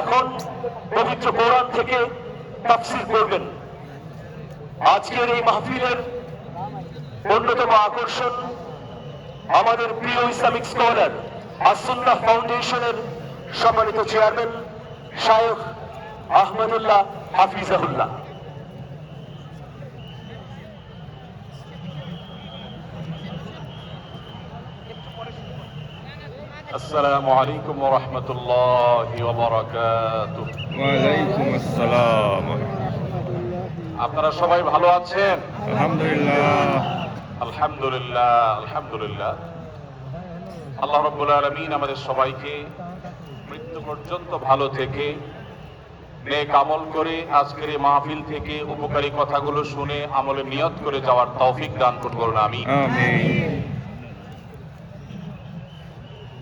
এখন পবিত্র কোরআন থেকে তাফসির করবেন। আজকের এই মাহফিলের অন্যতম আকর্ষণ আমাদের প্রিয় ইসলামিক স্কলার আসুল্লাহ ফাউন্ডেশনের সম্মানিত চেয়ারম্যান শায়ক আহমদুল্লাহ হাফিজাহুল্লাহ। السلام عليكم ورحمة الله وبركاته ওয়ালাইকুম আসসালাম আপনারা সবাই ভালো আছেন আলহামদুলিল্লাহ আলহামদুলিল্লাহ আলহামদুলিল্লাহ আল্লাহ রব্বুল আলমিন আমাদের সবাইকে মৃত্যু পর্যন্ত ভালো থেকে নেক আমল করে আজকের এই মাহফিল থেকে উপকারী কথাগুলো শুনে আমলে নিয়ত করে যাওয়ার তৌফিক দান করুন আমি আমিন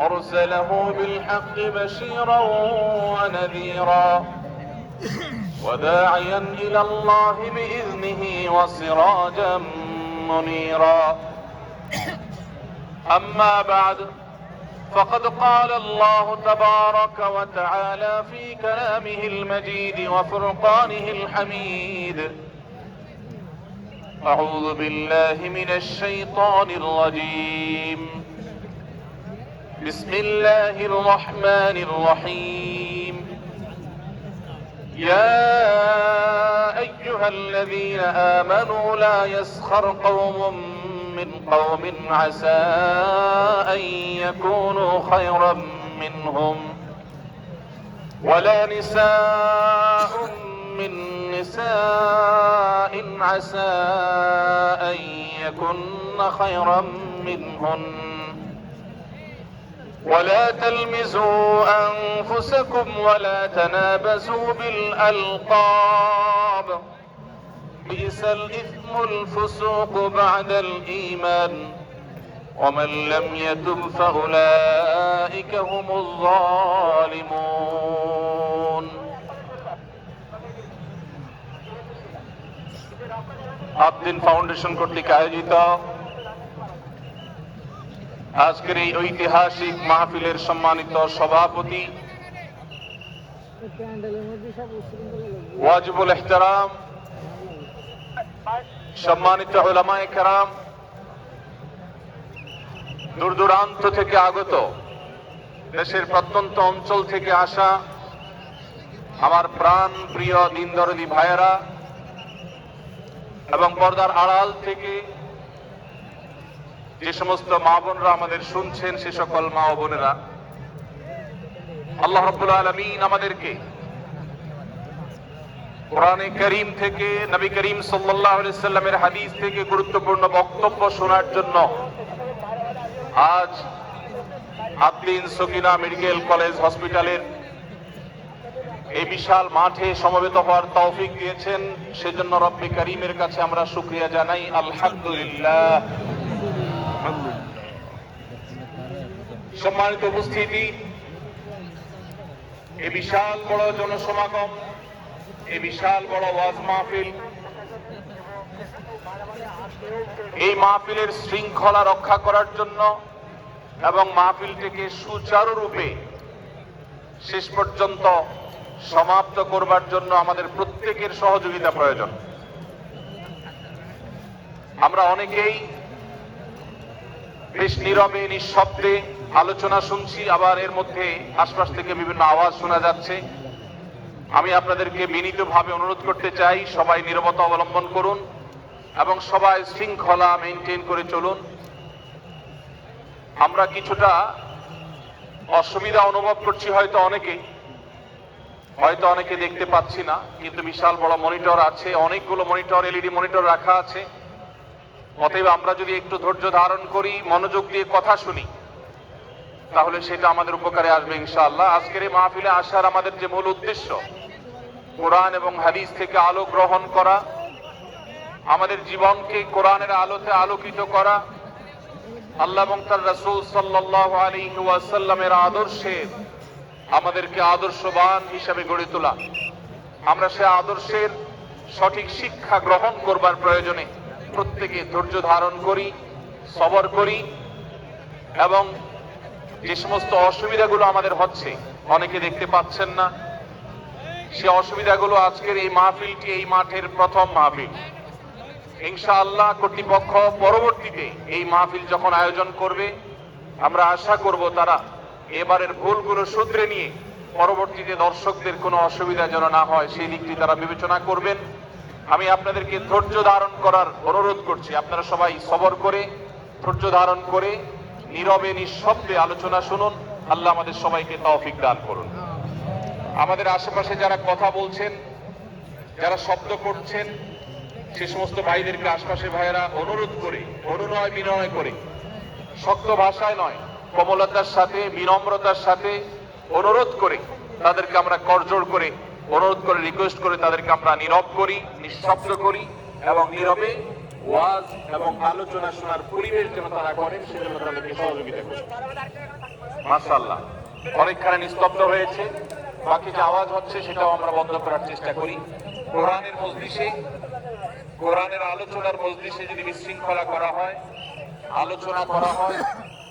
أرسله بالحق بشيرا ونذيرا. وداعيا إلى الله بإذنه وسراجا منيرا. أما بعد فقد قال الله تبارك وتعالى في كلامه المجيد وفرقانه الحميد. أعوذ بالله من الشيطان الرجيم. بسم الله الرحمن الرحيم. يا أيها الذين آمنوا لا يسخر قوم من قوم عسى أن يكونوا خيرا منهم ولا نساء من نساء عسى أن يكن خيرا منهن. ولا تلمزوا أنفسكم ولا تنابزوا بالألقاب بئس الإثم الفسوق بعد الإيمان ومن لم يتب فأولئك هم الظالمون আবদিন ফাউন্ডেশন কর্তৃক আয়োজিত আজকের এই ঐতিহাসিক মাহফিলের সম্মানিত সভাপতি ওয়াজিবুল এহতারাম, সম্মানিত ওলামায়ে কেরাম, দূর দূরান্ত থেকে আগত, দেশের প্রত্যন্ত অঞ্চল থেকে আসা আমার প্রাণ প্রিয় দিনদরদি ভাইয়েরা এবং পর্দার আড়াল থেকে যে সমস্ত মা বোনরা আমাদের শুনছেন, সে সকল মা ও বোনেরা, আল্লাহ রব্বুল আলমিন আমাদেরকে কোরআনে করিম থেকে, নবী করিম সাল্লামের হাদিস থেকে গুরুত্বপূর্ণ বক্তব্য শোনার জন্য আজ আদ্দিন সকিনা মেডিকেল কলেজ হসপিটালের এই বিশাল মাঠে সমবেত হওয়ার তৌফিক দিয়েছেন। সেজন্য রব্বি করিমের কাছে আমরা শুক্রিয়া জানাই। আলহামদুলিল্লাহ। সম্মানিত উপস্থিতি, এ বিশাল বড় জনসমাগম, এ বিশাল বড় ওয়াজ মাহফিল। এই মাহফিলের শৃঙ্খলা রক্ষা করার জন্য এবং মাহফিলটিকে সুচারুরূপে শেষ পর্যন্ত সমাপ্ত করবার জন্য আমাদের প্রত্যেকের সহযোগিতা প্রয়োজন। আমরা অনেকেই বেশ নীরবে, নিঃশব্দে আলোচনা শুনছি, আবার এর মধ্যে আশপাশ থেকে বিভিন্ন আওয়াজ শোনা যাচ্ছে। আমি আপনাদেরকে বিনীতভাবে অনুরোধ করতে চাই, সবাই নীরবতা অবলম্বন করুন এবং সবাই শৃঙ্খলা মেনটেন করে চলুন। আমরা কিছুটা অসুবিধা অনুভব করছি হয়তো অনেকে। হয়তো অনেকে দেখতে পাচ্ছি না, কিন্তু বিশাল বড় মনিটর আছে, অনেকগুলো মনিটর, এলইডি মনিটর রাখা আছে। অতএব আমরা যদি একটু ধৈর্য ধারণ করি, মনোযোগ দিয়ে কথা শুনি। তাহলে সেটা আমাদের উপকারে আসবে ইনশাআল্লাহ। আজকের এই মাহফিলে আসার আমাদের যে মূল উদ্দেশ্য, কোরআন এবং হাদিস থেকে আলো গ্রহণ করা, আমাদের জীবনকে কোরআনের আলোতে আলোকিত করা, আল্লাহ এবং তার রাসূল সাল্লাল্লাহু আলাইহি ওয়াসাল্লামের আদর্শে আমাদেরকে আদর্শবান হিসাবে গড়ে তোলা। আমরা সে আদর্শের সঠিক শিক্ষা গ্রহণ করবার প্রয়োজনে প্রত্যেকে ধৈর্য ধারণ করি, সবর করি এবং যে সমস্ত অসুবিধাগুলো আমাদের হচ্ছে, অনেকে দেখতে পাচ্ছেন না। সে অসুবিধাগুলো আজকের এই মাহফিলটি, এই মাঠের প্রথম মাহফিল। ইনশাআল্লাহ কর্তৃপক্ষ পরবর্তীতে এই মাহফিল যখন আয়োজন করবে, আমরা আশা করব তারা এবারের ভুলগুলো শুধরে নিয়ে পরবর্তীতে দর্শকদের কোনো অসুবিধা যেন না হয়, সেই দিকটি তারা বিবেচনা করবেন। আমি আপনাদেরকে ধৈর্য ধারণ করার অনুরোধ করছি, আপনারা সবাই সবর করে ধৈর্য ধারণ করে নীরবে, নিঃশব্দে আলোচনা শুনুন। আল্লাহ আমাদের সবাইকে তৌফিক দান করুন। আমাদের আশেপাশে যারা কথা বলছেন, যারা শব্দ করছেন, সে সমস্ত ভাইদেরকে আশপাশে ভাইয়েরা অনুরোধ করে, অনুনয় বিনয় করে। শক্ত ভাষায় নয়, কমলতার সাথে, বিনম্রতার সাথে অনুরোধ করে, তাদেরকে আমরা করজোড় করে, অনুরোধ করে রিকোয়েস্ট করে তাদেরকে আমরা নীরব করি, নিঃশব্দ করি এবং নীরবে ওয়াজ এবং আলোচনা শোনার পরিবেশ যেন তারা করেন, সেজন্য তাদেরকে সহযোগিতা করি মাশাআল্লাহ। অনেকখানে নিস্তব্ধ হয়েছে। বাকি যে আওয়াজ হচ্ছে, সেটাও আমরা বন্ধ করার চেষ্টা করি। কোরআনের মজলিসে, কোরআনের আলোচনার মজলিসে যদি বিশৃঙ্খলা করা হয়, আলোচনা করা হয়,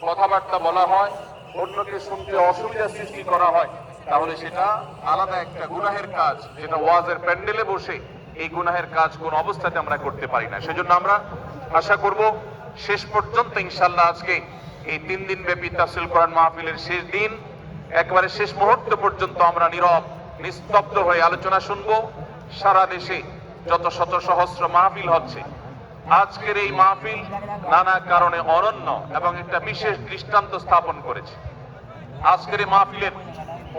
কথাবার্তা বলা হয়, অন্যকে শুনতে অসুবিধা সৃষ্টি করা হয়, তাহলে সেটা আলাদা একটা গুনাহের কাজ, যেটা ওয়াজের প্যান্ডেলে বসে এই গুনাহের কাজ কোন অবস্থাতে আমরা করতে পারি না। সেজন্য আমরা আশা করব শেষ পর্যন্ত ইনশাল্লাহ আজকে এই তিন দিন ব্যাপী তাফসিল কোরআন মাহফিলের শেষ দিন, একবারে শেষ মুহূর্ত পর্যন্ত আমরা নীরব, নিস্তব্ধ হয়ে আলোচনা শুনব। সারা দেশে যত শত সহস্র মাহফিল হচ্ছে, আজকের এই মাহফিল নানা কারণে অনন্য এবং একটা বিশেষ দৃষ্টান্ত স্থাপন করেছে। আজকের এই মাহফিলের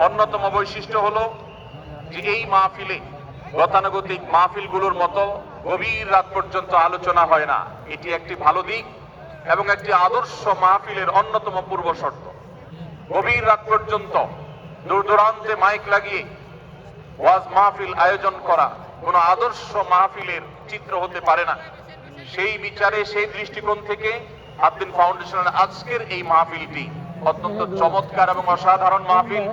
অন্যতম বৈশিষ্ট্য হলো যে এই মাহফিলে গতানুগতিক মাহফিলগুলোর মতো গভীর রাত পর্যন্ত আলোচনা হয় না। এটি একটি ভালো দিক এবং একটি আদর্শ মাহফিলের অন্যতম পূর্ব শর্ত। গভীর রাত পর্যন্ত দূর দূরান্তে মাইক লাগিয়ে ওয়াজ মাহফিল আয়োজন করা কোন আদর্শ মাহফিলের চিত্র হতে পারে না। সেই বিচারে, সেই দৃষ্টিকোণ থেকে আব্দিন ফাউন্ডেশনের আজকের এই মাহফিলটি অত্যন্ত চমৎকার এবং অসাধারণ মাহফিল।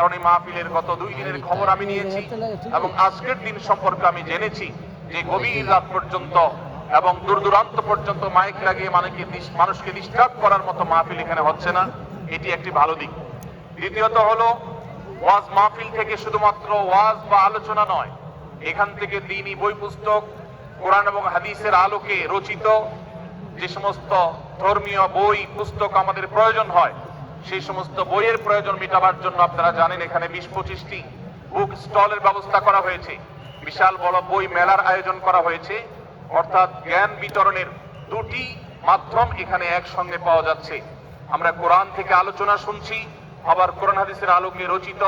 কারণ এই মাহফিলের গত দুই দিনের খবর আমি নিয়েছি এবং আজকের দিন সম্পর্কে আমি জেনেছি যে গভীর রাত পর্যন্ত এবং দূর দূরান্ত পর্যন্ত মাইক লাগিয়ে মানুষকে মানুষকে ডিস্টার্ব করার মতো মাহফিল এখানে হচ্ছে না। এটি একটি ভালো দিক। দ্বিতীয়ত হলো ওয়াজ মাহফিল থেকে শুধুমাত্র ওয়াজ বা আলোচনা নয় এখান থেকে দিনই বই পুস্তক কোরআন এবং হাদিসের আলোকে রচিত যে সমস্ত ধর্মীয় বই পুস্তক আমাদের প্রয়োজন হয় সেই সমস্ত বইয়ের প্রয়োজন মেটাবার জন্য আপনারা জানেন এখানে বিশ পঁচিশটি বুক স্টলের ব্যবস্থা করা হয়েছে। বিশাল বড় বই মেলার আয়োজন করা হয়েছে। অর্থাৎ জ্ঞান বিতরণের দুটি মাধ্যম এখানে একসঙ্গে পাওয়া যাচ্ছে। আমরা কোরআন থেকে আলোচনা শুনছি, আবার কোরআন হাদিসের আলোকে রচিত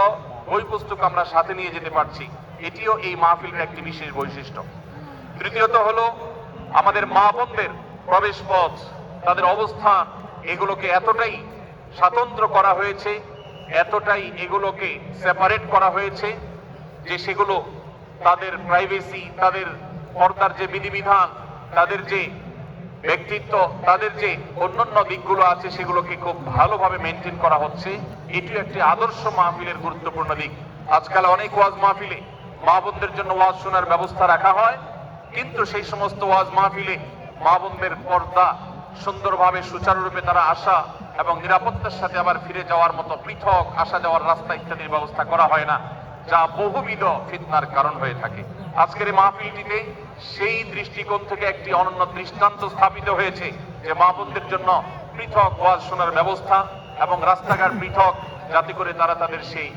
বই পুস্তক আমরা সাথে নিয়ে যেতে পারছি। এটিও এই মাহফিলের একটি বিশেষ বৈশিষ্ট্য। তৃতীয়ত হলো, আমাদের মা বোনদের প্রবেশ পথ, তাদের অবস্থান, এগুলোকে এতটাই স্বাতন্ত্র করা হয়েছে, এতটাই এগুলোকে সেপারেট করা হয়েছে যে সেগুলো তাদের প্রাইভেসি তাদের পর্দার যে বিধিবিধান, তাদের যে ব্যক্তিত্ব, তাদের যে অন্যান্য দিকগুলো আছে সেগুলোকে খুব ভালোভাবে মেনটেন করা হচ্ছে। এটিও একটি আদর্শ মাহফিলের গুরুত্বপূর্ণ দিক। আজকাল অনেক ওয়াজ মাহফিলে মা বোনদের জন্য ওয়াজ শোনার ব্যবস্থা রাখা হয়, কিন্তু সেই সমস্ত ওয়াজ মাহফিলে মা বোনদের পর্দা সুন্দরভাবে সুচারুরূপে তারা আসা এবং নিরাপত্তার সাথে আবার ফিরে যাওয়ার মতো পৃথক আসা যাওয়ার রাস্তা ইত্যাদির ব্যবস্থা করা হয় না, যা বহুবিধ ফিতনার কারণ হয়ে থাকে। আজকের এই মাহফিলটিতে সেই দৃষ্টিকোণ থেকে একটি অনন্য দৃষ্টান্ত স্থাপিত হয়েছে, যে মা জন্য পৃথক ওয়াজ শোনার ব্যবস্থা এবং রাস্তাঘাট পৃথক, যাতে করে তারা তাদের সেই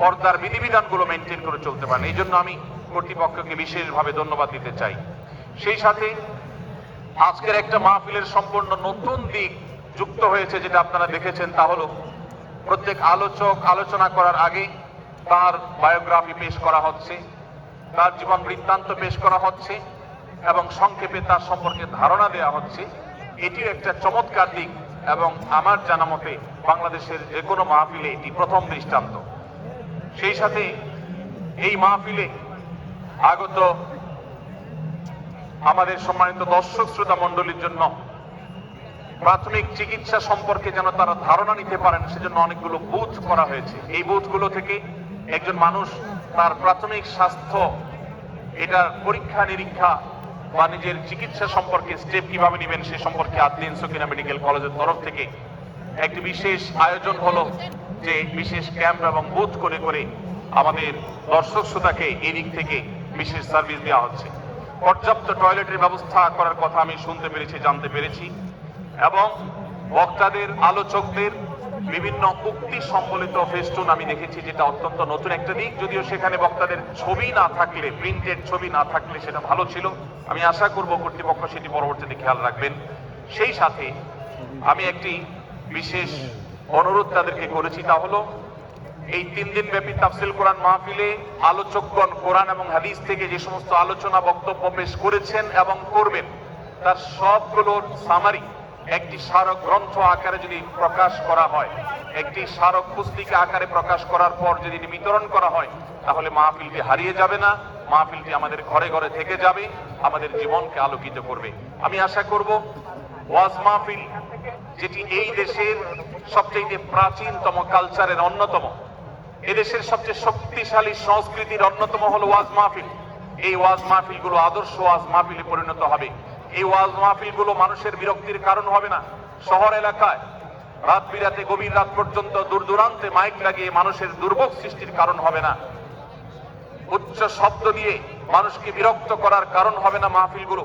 পর্দার বিধিবিধানগুলো মেনটেন করে চলতে পারেন। এই জন্য আমি কর্তৃপক্ষকে বিশেষভাবে ধন্যবাদ দিতে চাই। সেই সাথে আজকের একটা মাহফিলের সম্পূর্ণ নতুন দিক যুক্ত হয়েছে যেটা আপনারা দেখেছেন, তা হলো প্রত্যেক আলোচক আলোচনা করার আগে তার বায়োগ্রাফি পেশ করা হচ্ছে, তার জীবন বৃত্তান্ত পেশ করা হচ্ছে এবং সংক্ষেপে তার সম্পর্কে ধারণা দেওয়া হচ্ছে। এটিও একটা চমৎকার দিক এবং আমার জানা মতে বাংলাদেশের যে কোনো মাহফিলে এটি প্রথম দৃষ্টান্ত। সেই সাথে এই মাহফিলে আগত আমাদের সম্মানিত দর্শক শ্রোতা মণ্ডলীর জন্য প্রাথমিক চিকিৎসা সম্পর্কে যেন তারা ধারণা নিতে পারেন, সেজন্য অনেকগুলো বুথ করা হয়েছে। এই বুথগুলো থেকে একজন মানুষ তার প্রাথমিক স্বাস্থ্য এটার পরীক্ষা, নিরীক্ষা বা নিজের চিকিৎসা সম্পর্কে স্টেপ কীভাবে নেবেন সে সম্পর্কে আদিন সকিনা মেডিকেল কলেজের তরফ থেকে একটি বিশেষ আয়োজন হলো যে বিশেষ ক্যাম্প এবং বুথ করে করে আমাদের দর্শক শ্রোতাকে এই দিক থেকে বিশেষ সার্ভিস দেওয়া হচ্ছে। পর্যাপ্ত টয়লেটের ব্যবস্থা করার কথা আমি শুনতে পেরেছি, জানতে পেরেছি। এবং বক্তাদের, আলোচকদের বিভিন্ন উক্তি সম্বলিত ফেস্টুন আমি দেখেছি যেটা অত্যন্ত নতুন একটা দিক। যদিও সেখানে বক্তাদের ছবি না থাকলে প্রিন্টেড ছবি না থাকলে সেটা ভালো ছিল। আমি আশা করব কর্তৃপক্ষ সেটি পরবর্তীতে খেয়াল রাখবেন। সেই সাথে আমি একটি বিশেষ অনুরোধ তাদেরকে করেছি তা হলো, এই তিন দিন ব্যাপী তাফসিল কোরআন মাহফিলে আলোচকগণ কোরআন এবং হাদিস থেকে যে সমস্ত আলোচনা বক্তব্য পেশ করেছেন এবং করবেন, তার সবগুলোর সামারি একটি স্মারক গ্রন্থ আকারে যদি প্রকাশ করা হয়, একটি স্মারক পুস্তিকা আকারে প্রকাশ করার পর যদি বিতরণ করা হয়, তাহলে মাহফিলটি হারিয়ে যাবে না, মাহফিলটি আমাদের ঘরে ঘরে থেকে যাবে, আমাদের জীবনকে আলোকিত করবে। আমি আশা করব, ওয়াজ মাহফিল যেটি এই দেশের সবচেয়ে প্রাচীনতম, কালচারের অন্যতম, এদেশের সবচেয়ে শক্তিশালী সংস্কৃতির অন্যতম হলো ওয়াজ মাহফিল। এই ওয়াজ মাহফিলগুলো আদর্শ ওয়াজ মাহফিলে পরিণত হবে। এই ওয়াজ মাহফিলগুলো মানুষের বিরক্তির কারণ হবে না। শহর এলাকায় রাত বিরাতে গভীর রাত পর্যন্ত দূর দূরান্তে মাইক লাগিয়ে মানুষের দুর্ভোগ সৃষ্টির কারণ হবে না। উচ্চ শব্দ দিয়ে মানুষকে বিরক্ত করার কারণ হবে না মাহফিলগুলো।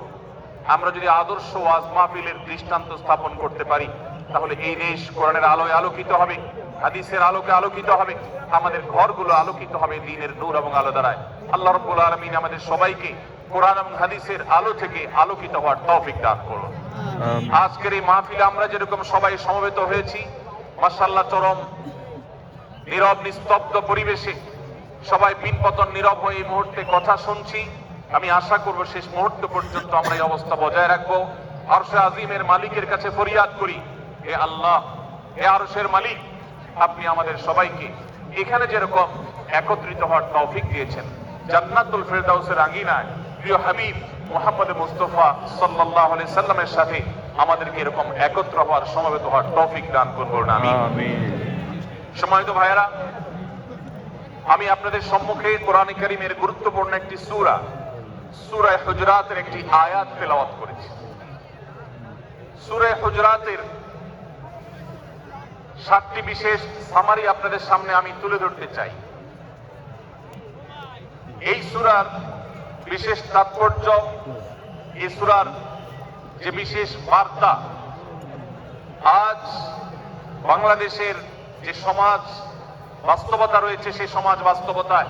আমরা যদি আদর্শ ওয়াজ মাহফিলের দৃষ্টান্ত স্থাপন করতে পারি, তাহলে এই দেশ কোরআনের আলোয় আলোকিত হবে, হাদিসের আলোকে আলোকিত হবে, আমাদের ঘরগুলো আলোকিত হবে দিনের নূর এবং আলো দ্বারায়। আল্লাহ রব্বুল আলমিন আমাদের সবাইকে কোরআন এবং হাদিসের আলো থেকে আলোকিত হওয়ার তৌফিক দান করুন। আজকের এই মাহফিলে আমরা যেরকম সবাই সমবেত হয়েছি মাসাল্লাহ চরম নীরব নিস্তব্ধ পরিবেশে সবাই পিনপতন নীরব হয়ে এই মুহূর্তে কথা শুনছি। আমি আশা করব শেষ মুহূর্ত পর্যন্ত আমরা এই অবস্থা বজায় রাখব। আরশে আজিমের মালিকের কাছে ফরিয়াদ করি হে আল্লাহ হে আরশের মালিক আপনি আমাদের সবাইকে এখানে যেরকম একত্রিত হওয়ার তৌফিক দিয়েছেন। জান্নাতুল ফেরদাউসের আঙ্গিনায় প্রিয় হাবিব মোহাম্মদ মুস্তফা সাল্লাল্লাহু আলাইহি সাল্লামের সাথে আমাদেরকে এরকম একত্র হওয়ার সমবেত হওয়ার তৌফিক দান করুন আমি আমিন। সম্মানিত ভাইয়েরা আমি আপনাদের সম্মুখে কোরআন কারিমের গুরুত্বপূর্ণ একটি সূরা সূরা হুজরাতের একটি আয়াত তেলাওয়াত করেছি। সূরা হুজরাতের সাতটি বিশেষ সামারি আপনাদের সামনে আমি তুলে ধরতে চাই। এই সূরার বিশেষ তাৎপর্য এই সূরার যে বিশেষ বার্তা, আজ বাংলাদেশের যে সমাজ বাস্তবতা রয়েছে, সেই সমাজ বাস্তবতায়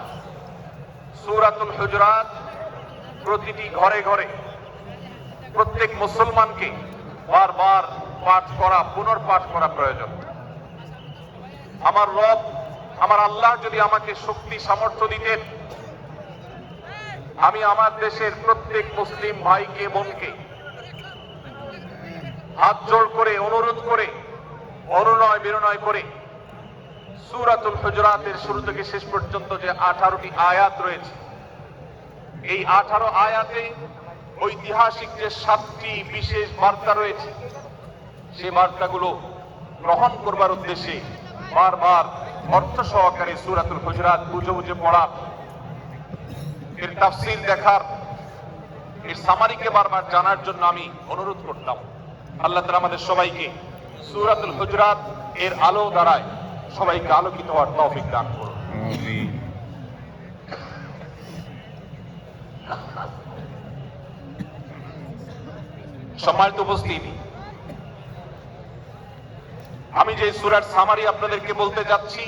সুরাতুল হুজরাত প্রতিটি ঘরে ঘরে প্রত্যেক মুসলমানকে বারবার পাঠ করা, পুনর্পাঠ করা প্রয়োজন। আমার রব, আমার আল্লাহ যদি আমাকে শক্তি, সামর্থ্য দিতেন আমি আমার দেশের প্রত্যেক মুসলিম ভাইকে, বোনকে হাত জোড় করে, অনুরোধ করে অনুনয় বিনয় করে সুরাতুল হুজরাতের শুরু থেকে শেষ পর্যন্ত যে আঠারোটি আয়াত রয়েছে, এই আঠারো আয়াতে ঐতিহাসিক যে সাতটি বিশেষ বার্তা রয়েছে, সে বার্তাগুলো গ্রহণ করবার উদ্দেশ্যে বারবার অর্থ সহকারে সুরাতুল হুজরাত বুঝে বুঝে পড়া এর তাফসির দেখার এর সামারিকে বারবার জানার জন্য আমি অনুরোধ করতাম। আল্লাহ তালা আমাদের সবাইকে সুরাতুল হুজরাত এর আলো দ্বারায় সবাইকে আলোকিত হওয়ার তৌফিক দান করুন। সম্মানিত উপস্থিতি আমি যে সুরার সামারি আপনাদেরকে বলতে যাচ্ছি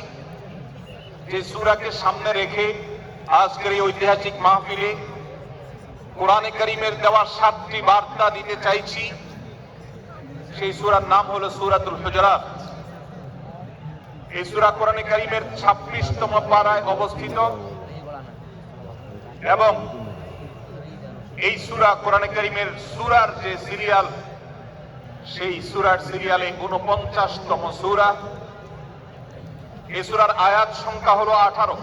যে সূরাকে সামনে রেখে আজকের এই ঐতিহাসিক মাহফিলে কোরআনে করিমের দেওয়া সাতটি বার্তা দিতে চাইছি। সেই সূরার নাম হলো সূরাতুল হুজরাত। এই সূরা কোরআনে করিমের ছাব্বিশতম পাড়ায় অবস্থিত। এবং এই সুরা কোরআনে করিমের সূরার যে সিরিয়াল, সেই সুরার সিরিয়ালে উনপঞ্চাশতম সুরা। এই সূরার আয়াত সংখ্যা হলো আঠারো।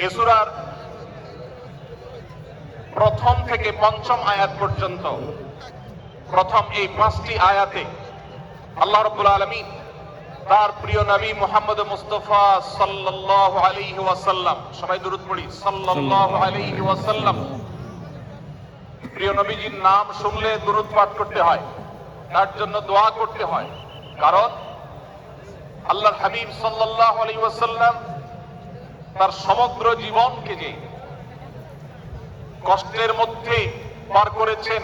এ সূরার প্রথম থেকে পঞ্চম আয়াত পর্যন্ত, প্রথম এই পাঁচটি আয়াতে আল্লাহ রাব্বুল আলামিন তার প্রিয় নবী মুহাম্মদ মুস্তাফা সাল্লাল্লাহু আলাইহি ওয়াসাল্লাম, সবাই দরুদ পড়ি, সাল্লাল্লাহু আলাইহি ওয়াসাল্লাম। প্রিয় নবীজির নাম শুনলে দরুদ পাঠ করতে হয়, তার জন্য দোয়া করতে হয়, কারণ আল্লাহর হাবিব সাল্লাল্লাহু আলাইহি ওয়াসাল্লাম তার সমগ্র জীবনকে যে কষ্টের মধ্যে পার করেছেন,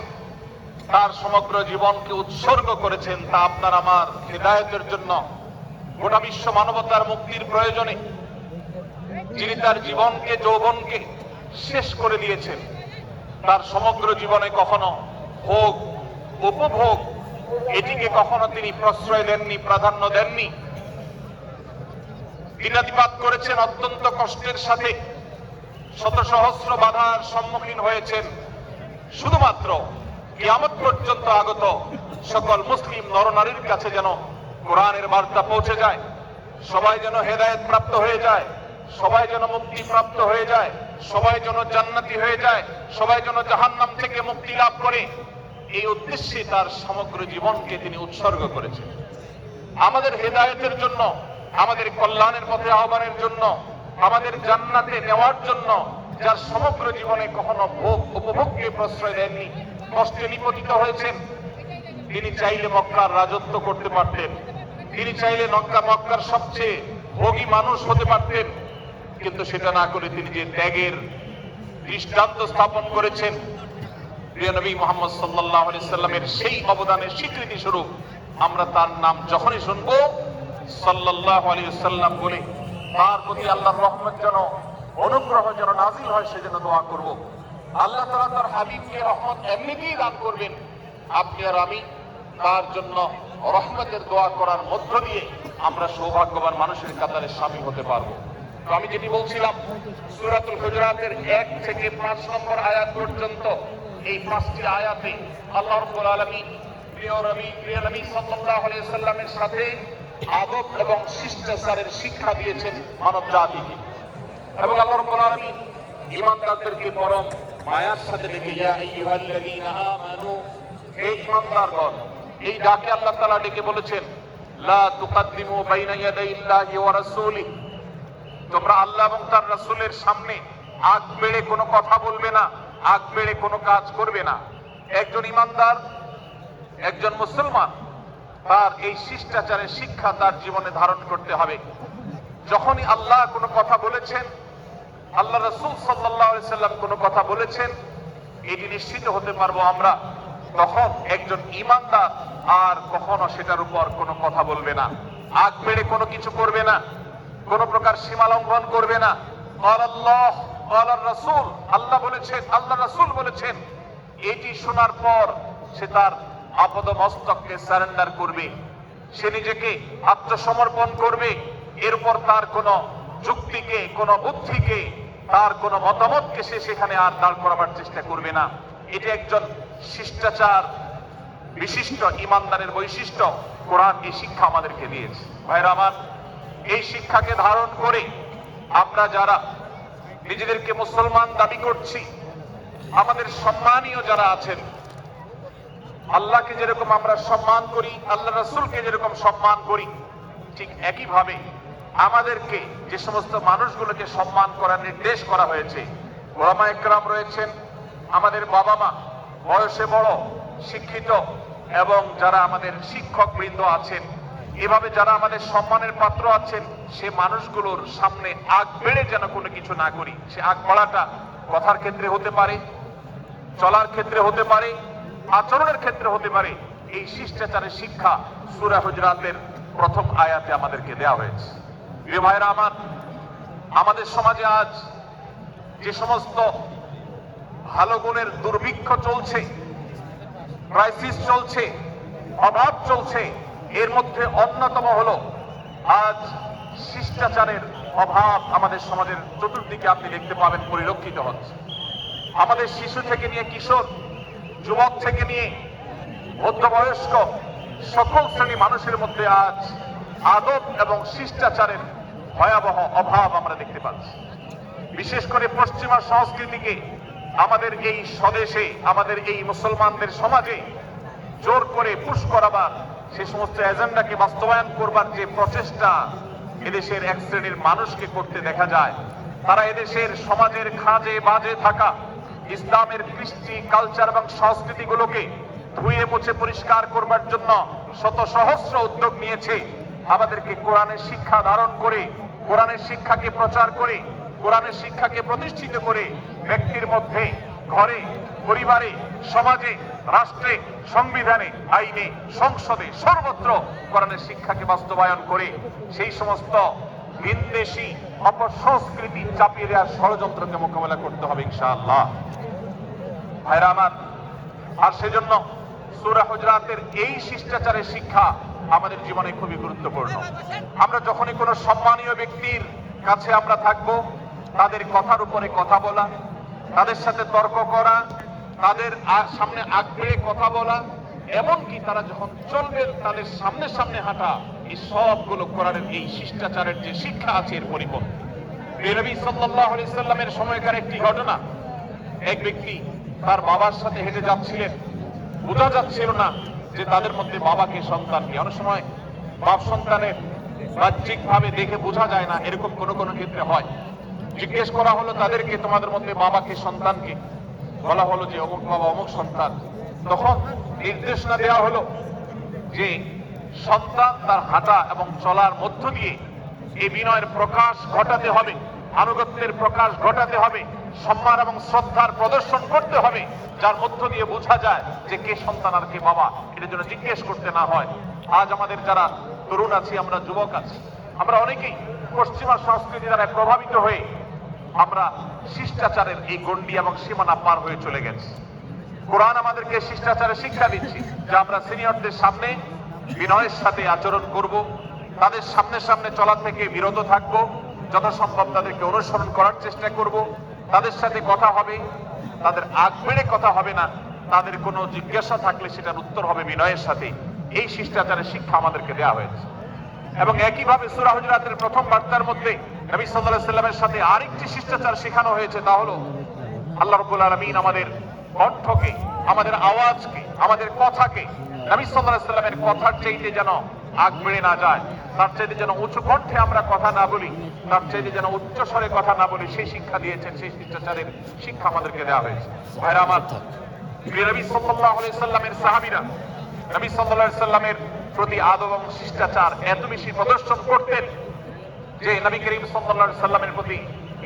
তার সমগ্র জীবনকে উৎসর্গ করেছেন, তা আপনার আমার হৃদায়তের জন্য গোটা বিশ্ব মানবতার মুক্তির প্রয়োজনে যিনি তার জীবনকে, যৌবনকে শেষ করে দিয়েছেন, তার সমগ্র জীবনে কখনো ভোগ উপভোগ, এটিকে কখনো তিনি প্রশ্রয় দেননি, প্রাধান্য দেননি দিনাতিপাত করেছেন, অত্যন্ত কষ্টের সাথে শত সহস্র বাধার সম্মুখীন হয়েছেন। শুধুমাত্র কিয়ামত পর্যন্ত আগত সকল মুসলিম নরনারীর কাছে যেন কোরআনের বার্তা পৌঁছে যায়, সবাই যেন হেদায়ত প্রাপ্ত হয়ে যায়, সবাই যেন মুক্তি প্রাপ্ত হয়ে যায়, সবাই যেন জান্নাতি হয়ে যায়, সবাই যেন জাহান্নাম থেকে মুক্তি লাভ করে। এই উদ্দেশ্যে তার সমগ্র জীবনকে তিনি উৎসর্গ করেছেন। আমাদের হেদায়েতের জন্য আমাদের কল্যাণের পথে আহ্বানের জন্য, আমাদের জান্নাতে নেওয়ার জন্য, যার সমগ্র জীবনে কখনো ভোগ উপভোগকে প্রশ্রয় দেননি, কষ্টে নিপতিত হয়েছেন। তিনি চাইলে মক্কার রাজত্ব করতে পারতেন। তিনি চাইলে মক্কা মক্কার সবচেয়ে ভোগী মানুষ হতে পারতেন। কিন্তু সেটা না করে তিনি যে ত্যাগের দৃষ্টান্ত স্থাপন করেছেন, প্রিয় নবী মোহাম্মদ সাল্লাহ সাল্লামের সেই অবদানের স্বীকৃতি স্বরূপ আমরা তার নাম যখনই শুনব সাল্লাহ আলী সাল্লাম বলে, তার প্রতি আল্লাহর রহমত যেন, অনুগ্রহ যেন নাজিল হয়, সেজন্য দোয়া করব। আল্লাহ তাআলা তার হাবিবকে রহমত এমনিতেই দান করবেন। আপনি আর আমি, তার জন্য রহমতের দোয়া করার মধ্য দিয়ে আমরা সৌভাগ্যবান মানুষের কাতারে সামিল হতে পারব। তো আমি যেটি বলছিলাম, সুরাতুল হুজরাতের এক থেকে পাঁচ নম্বর আয়াত পর্যন্ত এই পাঁচটি আয়াতে আল্লাহ রাব্বুল আলামিন প্রিয় নবী প্রিয় নবী সাল্লাল্লাহু আলাইহি সাল্লামের সাথে আদব এবং শিষ্টাচারের শিক্ষা দিয়েছেন মানব জাতিকে এবং আল্লাহ রাব্বুল আলামিন পরম মায়ার সাথে ডেকে, ইয়া আইয়ুহাল্লাযীনা আমানু ঈমানদারগণ, এই ডাকে আল্লাহ তাআলা ডেকে বলেছেন, লা তুকাদ্দিমু বাইনা ইয়াদাইল্লাহি ওয়া তোমরা আল্লাহ এবং তার রাসূলের সামনে আগ বেড়ে কোনো কথা বলবে না, আগ বেড়ে কোনো কাজ করবে না। একজন ইমানদার একজন মুসলমান তার এই শিষ্টাচারের শিক্ষা তার জীবনে ধারণ করতে হবে। যখনই আল্লাহ কোনো কথা বলেছেন, আল্লাহ রসুল সাল্লাহ সাল্লাম কোনো কথা বলেছেন, এটি নিশ্চিত হতে পারব আমরা, তখন একজন ইমানদার আর কখনো সেটার উপর কোনো কথা বলবে না। আগ বেড়ে কোনো কিছু করবে না, কোনো প্রকার সীমা লঙ্ঘন করবে না। আল্লাহ আল্লাহ রাসূল, আল্লাহ বলেছেন, আল্লাহ রসুল বলেছেন, এটি শোনার পর সে তার আপদ মস্তককে সারেন্ডার করবে। সে নিজেকে আত্মসমর্পণ করবে। এরপর তার কোনো যুক্তিকে, কোনো বুদ্ধিকে, তার কোনো মতামতকে সে সেখানে আর দাঁড় করাবার চেষ্টা করবে না। এটি একজন শিষ্টাচার বিশিষ্ট, ইমানদারের বৈশিষ্ট্য। কোরআন এই শিক্ষা আমাদেরকে দিয়েছে। ভাইরা আমার, এই শিক্ষাকে ধারণ করে আমরা যারা নিজেদেরকে মুসলমান দাবি করছি, আমাদের সম্মানীয় যারা আছেন আল্লাহকে যেরকম আমরা সম্মান করি, আল্লাহ রসুলকে যেরকম সম্মান করি, ঠিক একইভাবে আমাদেরকে যে সমস্ত মানুষগুলোকে সম্মান করার নির্দেশ করা হয়েছে, ওলামা একরাম রয়েছেন, আমাদের বাবা মা বয়সে বড়, শিক্ষিত এবং যারা আমাদের শিক্ষক বৃন্দ আছেন, এভাবে যারা আমাদের সম্মানের পাত্র আছেন, সে মানুষগুলোর সামনে আগ বেড়ে যেন কোনো কিছু না করি। সে আগ বাড়াটা কথার ক্ষেত্রে হতে পারে, চলার ক্ষেত্রে হতে পারে আচরণের ক্ষেত্রে হতে পারে, এই শিষ্টাচারের শিক্ষা সুরা হুজরাতের প্রথম আয়াতে আমাদেরকে দেওয়া হয়েছে। প্রিয় ভাইরা আমার, আমাদের সমাজে আজ যে সমস্ত ভালো গুণের দুর্ভিক্ষ চলছে ক্রাইসিস চলছে, অভাব চলছে, এর মধ্যে অন্যতম হলো আজ শিষ্টাচারের অভাব আমাদের সমাজের চতুর্দিকে আপনি দেখতে পাবেন, পরিলক্ষিত হচ্ছে। আমাদের শিশু থেকে নিয়ে কিশোর যুবক থেকে নিয়ে মধ্যবয়স্ক সকল শ্রেণি মানুষের মধ্যে আজ আদব এবং শিষ্টাচারের ভয়াবহ অভাব আমরা দেখতে পাচ্ছি। বিশেষ করে পশ্চিমা সংস্কৃতিকে, আমাদের এই স্বদেশে, আমাদের এই মুসলমানদের সমাজে জোর করে পুশ করাবার, সে সমস্ত এজেন্ডাকে বাস্তবায়ন করবার যে প্রচেষ্টা এদেশের এক শ্রেণির মানুষকে করতে দেখা যায়, তারা এদেশের সমাজের খাঁজে বাজে থাকা ইসলামের কৃষ্টি কালচার এবং সংস্কৃতিগুলোকে ধুয়ে মুছে পরিষ্কার করবার জন্য শত সহস্র উদ্যোগ নিয়েছে। আমাদেরকে কোরআনের শিক্ষা ধারণ করে কোরআনের শিক্ষাকে প্রচার করে কোরআনের শিক্ষাকে প্রতিষ্ঠিত করে ব্যক্তির মধ্যে ঘরে, পরিবারে, সমাজে, রাষ্ট্রে, সংবিধানে, আইনে, সংসদে সর্বত্র কোরআনের শিক্ষাকে বাস্তবায়ন করে সেই সমস্ত ভিনদেশি অপসংস্কৃতি চাপিয়ে দেওয়ার ষড়যন্ত্রকে মোকাবেলা করতে হবে ইনশাআল্লাহ। ভাইরা আমার, আর সেজন্য সুরা হুজরাতের এই শিষ্টাচারের শিক্ষা আমাদের জীবনে খুবই গুরুত্বপূর্ণ। আমরা যখনই কোনো সম্মানীয় ব্যক্তির কাছে আমরা থাকব, তাদের কথার উপরে কথা বলা, তাদের সাথে তর্ক করা, তাদের সামনে আগ কথা বলা, এমনকি তারা যখন চলবেন তাদের সামনে সামনে হাঁটা এই সবগুলো কোরআনের এই শিষ্টাচারের যে শিক্ষা আছে এর পরিপন্থী। আলাইহি সাল্লামের সময়কার একটি ঘটনা। এক ব্যক্তি তার বাবার সাথে হেঁটে যাচ্ছিলেন। বোঝা যাচ্ছিল না যে তাদের মধ্যে বাবাকে সন্তান কি অনেক সময় বাপ সন্তানের বাহ্যিক ভাবে দেখে বোঝা যায় না, এরকম কোনো কোনো ক্ষেত্রে হয়। জিজ্ঞেস করা হলো, তাদেরকে তোমাদের মধ্যে বাবাকে সন্তানকে? বলা হলো যে, অমুক বাবা, অমুক সন্তান। তখন নির্দেশনা দেওয়া হলো যে সন্তান তার হাঁটা এবং চলার মধ্য দিয়ে এই বিনয়ের প্রকাশ ঘটাতে হবে, আনুগত্যের প্রকাশ ঘটাতে হবে, সম্মান এবং শ্রদ্ধার প্রদর্শন করতে হবে, যার মধ্য দিয়ে বোঝা যায় যে কে সন্তান আর কে বাবা এটার জন্য জিজ্ঞেস করতে না হয়। আজ আমাদের যারা তরুণ আছি, আমরা যুবক আছি, আমরা অনেকেই পশ্চিমা সংস্কৃতি দ্বারা প্রভাবিত হয়ে আমরা শিষ্টাচারের এই গণ্ডি এবং সীমানা পার হয়ে চলে গেছি। কোরআন আমাদেরকে শিষ্টাচারে শিক্ষা দিচ্ছে, যে আমরা সিনিয়রদের সামনে বিনয়ের সাথে আচরণ করব, তাদের সামনে সামনে চলা থেকে বিরত থাকব, যথাসম্ভব তাদেরকে অনুসরণ করার চেষ্টা করব। তাদের সাথে কথা হবে, তাদের আগ বেড়ে কথা হবে না, তাদের কোনো জিজ্ঞাসা থাকলে সেটার উত্তর হবে বিনয়ের সাথে। এই শিষ্টাচারের শিক্ষা আমাদেরকে দেওয়া হয়েছে। এবং একইভাবে সূরা হুজরাতের প্রথম বার্তার মধ্যে নবী আলাইহি সাল্লামের সাথে আরেকটি শিষ্টাচার শেখানো হয়েছে, তা হলো, আল্লাহ রাব্বুল আলামিন আমাদের কণ্ঠকে আমাদের আওয়াজকে আমাদের কথাকে নবী আলাইহি সাল্লামের কথার চাইতে যেন আগ বেড়ে না যায়, তার চাইতে যেন উঁচু কণ্ঠে আমরা কথা না বলি, তার চাইতে যেন উচ্চ স্বরে কথা না বলি, সেই শিক্ষা দিয়েছেন, সেই শিষ্টাচারের শিক্ষা আমাদেরকে দেওয়া হয়েছে। ভাইরা আমার, প্রিয় নবী সাল্লাল্লাহু আলাইহি সাল্লামের সাহাবীরা, নবী আলাইহি সাল্লামের প্রতি আদব এবং শিষ্টাচার এত বেশি প্রদর্শন করতেন যে নবী করিম আলাইহি সাল্লামের প্রতি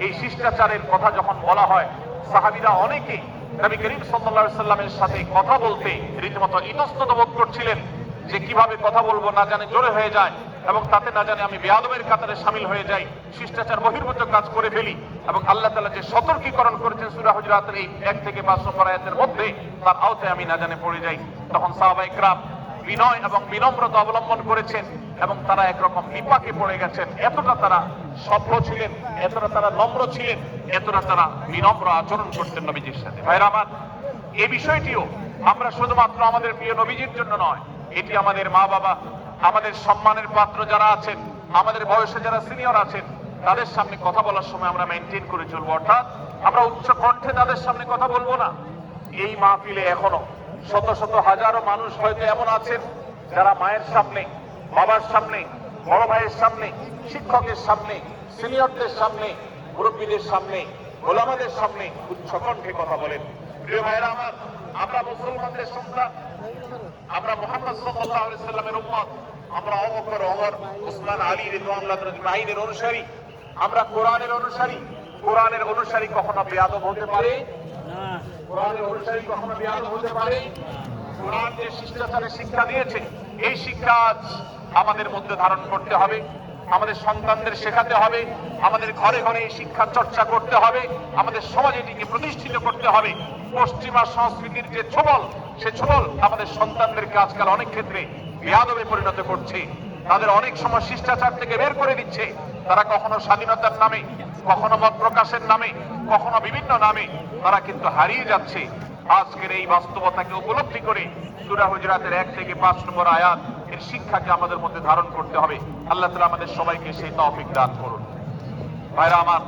এই শিষ্টাচারের কথা যখন বলা হয়, সাহাবীরা অনেকে নবী করিম আলাইহি সাল্লামের সাথে কথা বলতে রীতিমতো ইতস্তত বোধ করছিলেন যে কীভাবে কথা বলব না জানে জোরে হয়ে যায় এবং তাতে না জানে আমি বেয়াদবের কাতারে সামিল হয়ে যাই, শিষ্টাচার বহির্ভূত কাজ করে ফেলি এবং আল্লাহ তাআলা যে সতর্কীকরণ করেছেন সূরা হুজরাতের এই এক থেকে পাঁচ নম্বর আয়াতের মধ্যে, তার আওতায় আমি না জানে পড়ে যাই। তখন সাহাবায়ে ইকরাম বিনয় এবং বিনম্রতা অবলম্বন করেছেন এবং তারা একরকম বিপাকে পড়ে গেছেন। এতটা তারা সভ্য ছিলেন, এতটা তারা নম্র ছিলেন, এতটা তারা বিনম্র আচরণ করতেন নবীজির সাথে। ভাইরা আমার, এই বিষয়টিও আমরা শুধুমাত্র আমাদের প্রিয় নবীজির জন্য নয়, এটি আমাদের মা বাবা, আমাদের সম্মানের পাত্র যারা আছেন, আমাদের বয়সে যারা সিনিয়র আছেন, তাদের সামনে কথা বলার সময় আমরা মেনটেন করে চলবো। অর্থাৎ আমরা উচ্চ কণ্ঠে তাদের সামনে কথা বলব না। এই মাহফিলে এখনও শত শত হাজারো মানুষ হয়তো এমন আছেন যারা মায়ের সামনে, বাবার সামনে, বড় ভাইয়ের সামনে, শিক্ষকের সামনে, সিনিয়রদের সামনে, মুরব্বীদের সামনে গোলামাদের সামনে উচ্চ কণ্ঠে কথা বলেন। প্রিয় ভাইয়েরা আমার, আমরা মুসলমানদের সন্তান আমরা মোহাম্মদ সাল্লাল্লাহু আলাইহি সাল্লামের উম্মত, আমরা আবু বকর ওমর উসমান আলী রাদিয়াল্লাহু আজমাইনের অনুসারী, আমরা কোরআনের অনুসারী। কোরআনের অনুসারী কখনো বেয়াদব হতে পারে এই শিক্ষা আজ আমাদের মধ্যে ধারণ করতে হবে, আমাদের সন্তানদের শেখাতে হবে, আমাদের ঘরে ঘরে এই শিক্ষার চর্চা করতে হবে, আমাদের সমাজে এটিকে প্রতিষ্ঠিত করতে হবে। পশ্চিমা সংস্কৃতির যে ছবল, সে ছবল আমাদের সন্তানদেরকে আজকাল অনেক ক্ষেত্রে বেয়াদবে পরিণত করছে। তাদের অনেক সময় শিষ্টাচার থেকে বের করে দিচ্ছে। তারা কখনো স্বাধীনতার নামে, কখনো মত প্রকাশের নামে, কখনো বিভিন্ন নামে তারা কিন্তু হারিয়ে যাচ্ছে। আজকের এই বাস্তবতাকে উপলব্ধি করে সুরা হুজরাতের এক থেকে পাঁচ নম্বর আয়াত এর শিক্ষাকে আমাদের মধ্যে ধারণ করতে হবে। আল্লাহ তালা আমাদের সবাইকে সেই তৌফিক দান করুন। ভাইরা আমার